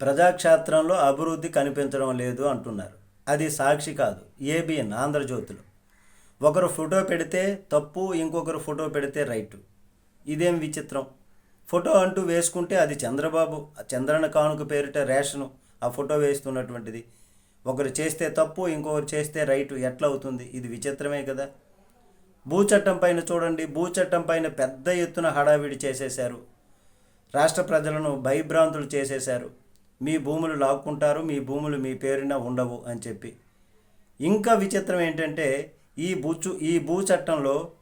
ప్రజాక్షేత్రంలో అభివృద్ధి కనిపించడం లేదు అంటున్నారు. అది సాక్షి కాదు. ఏబిఎన్ ఆంధ్రజ్యోతిలో ఒకరు ఫోటో పెడితే తప్పు ఇంకొకరు ఫోటో పెడితే రైటు. ఇదేం విచిత్రం. ఫోటో అంటూ వేసుకుంటే అది చంద్రబాబు చంద్రన కానుక పేరిట రేషను ఆ ఫోటో వేస్తున్నటువంటిది. ఒకరు చేస్తే తప్పు ఇంకొకరు చేస్తే రైటు. ఎట్లా అవుతుంది? ఇది విచిత్రమే కదా. భూచట్టం పైన చూడండి. భూచట్టం పైన పెద్ద ఎత్తున హడావిడి చేసేశారు. రాష్ట్ర ప్రజలను భయభ్రాంతులు చేసేశారు. మీ భూములు లాక్కుంటారు మీ భూములు మీ పేరున ఉండవు అని చెప్పి. ఇంకా విచిత్రం ఏంటంటే ఈ భూచు ఈ భూ చట్టంలో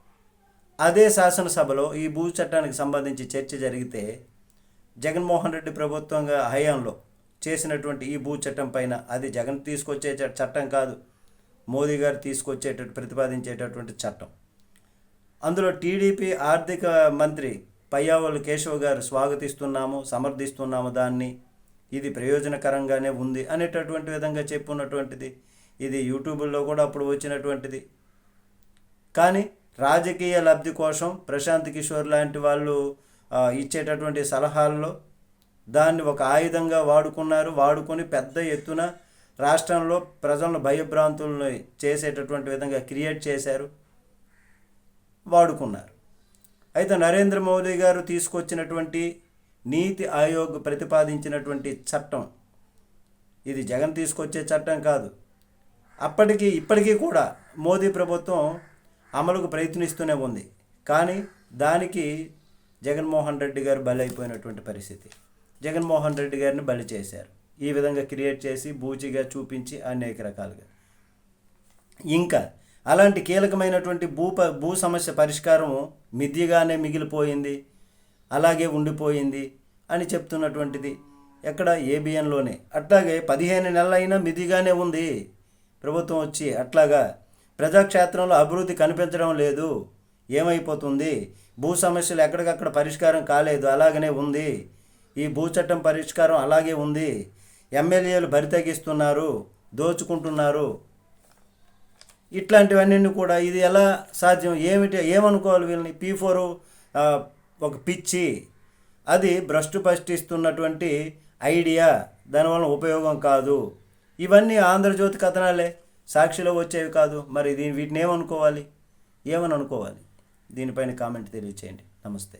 అదే శాసనసభలో ఈ భూ చట్టానికి సంబంధించి చర్చ జరిగితే జగన్మోహన్ రెడ్డి ప్రభుత్వంగా హయాంలో చేసినటువంటి ఈ భూ చట్టం పైన అది జగన్ తీసుకొచ్చే చట్టం కాదు. మోదీ గారు తీసుకొచ్చేటట్టు ప్రతిపాదించేటటువంటి చట్టం. అందులో టీడీపీ ఆర్థిక మంత్రి పయ్యావోలు కేశవ్ గారు స్వాగతిస్తున్నాము సమర్థిస్తున్నాము దాన్ని. ఇది ప్రయోజనకరంగానే ఉంది అనేటటువంటి విధంగా చెప్పున్నటువంటిది ఇది యూట్యూబ్లో కూడా అప్పుడు వచ్చినటువంటిది. కానీ రాజకీయ లబ్ధి కోసం ప్రశాంత్ కిషోర్ లాంటి వాళ్ళు ఇచ్చేటటువంటి సలహాల్లో దాన్ని ఒక ఆయుధంగా వాడుకున్నారు. వాడుకొని పెద్ద ఎత్తున రాష్ట్రంలో ప్రజలను భయభ్రాంతులను చేసేటటువంటి విధంగా క్రియేట్ చేశారు. వాడుకున్నారు. అయితే నరేంద్ర మోదీ గారు తీసుకొచ్చినటువంటి నీతి ఆయోగ్ ప్రతిపాదించినటువంటి చట్టం. ఇది జగన్ తీసుకొచ్చే చట్టం కాదు. అప్పటికి ఇప్పటికీ కూడా మోదీ ప్రభుత్వం అమలుకు ప్రయత్నిస్తూనే ఉంది. కానీ దానికి జగన్మోహన్ రెడ్డి గారు బలైపోయినటువంటి పరిస్థితి. జగన్మోహన్ రెడ్డి గారిని బలి చేశారు. ఈ విధంగా క్రియేట్ చేసి బూచిగా చూపించి అనేక రకాలుగా. ఇంకా అలాంటి కీలకమైనటువంటి భూ భూ సమస్య పరిష్కారం మిథ్యగానే మిగిలిపోయింది. అలాగే ఉండిపోయింది. అని చెప్తున్నటువంటిది. ఎక్కడ? ఏబిఎన్లోనే. అట్లాగే పదిహేను నెలలైనా మిదిగానే ఉంది. ప్రభుత్వం వచ్చి అట్లాగా ప్రజాక్షేత్రంలో అభివృద్ధి కనిపించడం లేదు. ఏమైపోతుంది? భూ సమస్యలు ఎక్కడికక్కడ పరిష్కారం కాలేదు. అలాగనే ఉంది. ఈ భూ చట్టం పరిష్కారం అలాగే ఉంది. ఎమ్మెల్యేలు బరితగిస్తున్నారు దోచుకుంటున్నారు. ఇట్లాంటివన్నీ కూడా ఇది ఎలా సాధ్యం? ఏమిటి? ఏమనుకోవాలి వీళ్ళని? పీ ఫోర్ ఒక పిచ్చి. అది భ్రష్టు పష్టిస్తున్నటువంటి ఐడియా దానివల్ల ఉపయోగం కాదు. ఇవన్నీ ఆంధ్రజ్యోతి కథనాలే. సాక్షిలో వచ్చేవి కాదు. మరి దీని వీటిని ఏమనుకోవాలి? ఏమని అనుకోవాలి దీనిపైన కామెంట్ తెలియచేయండి. నమస్తే.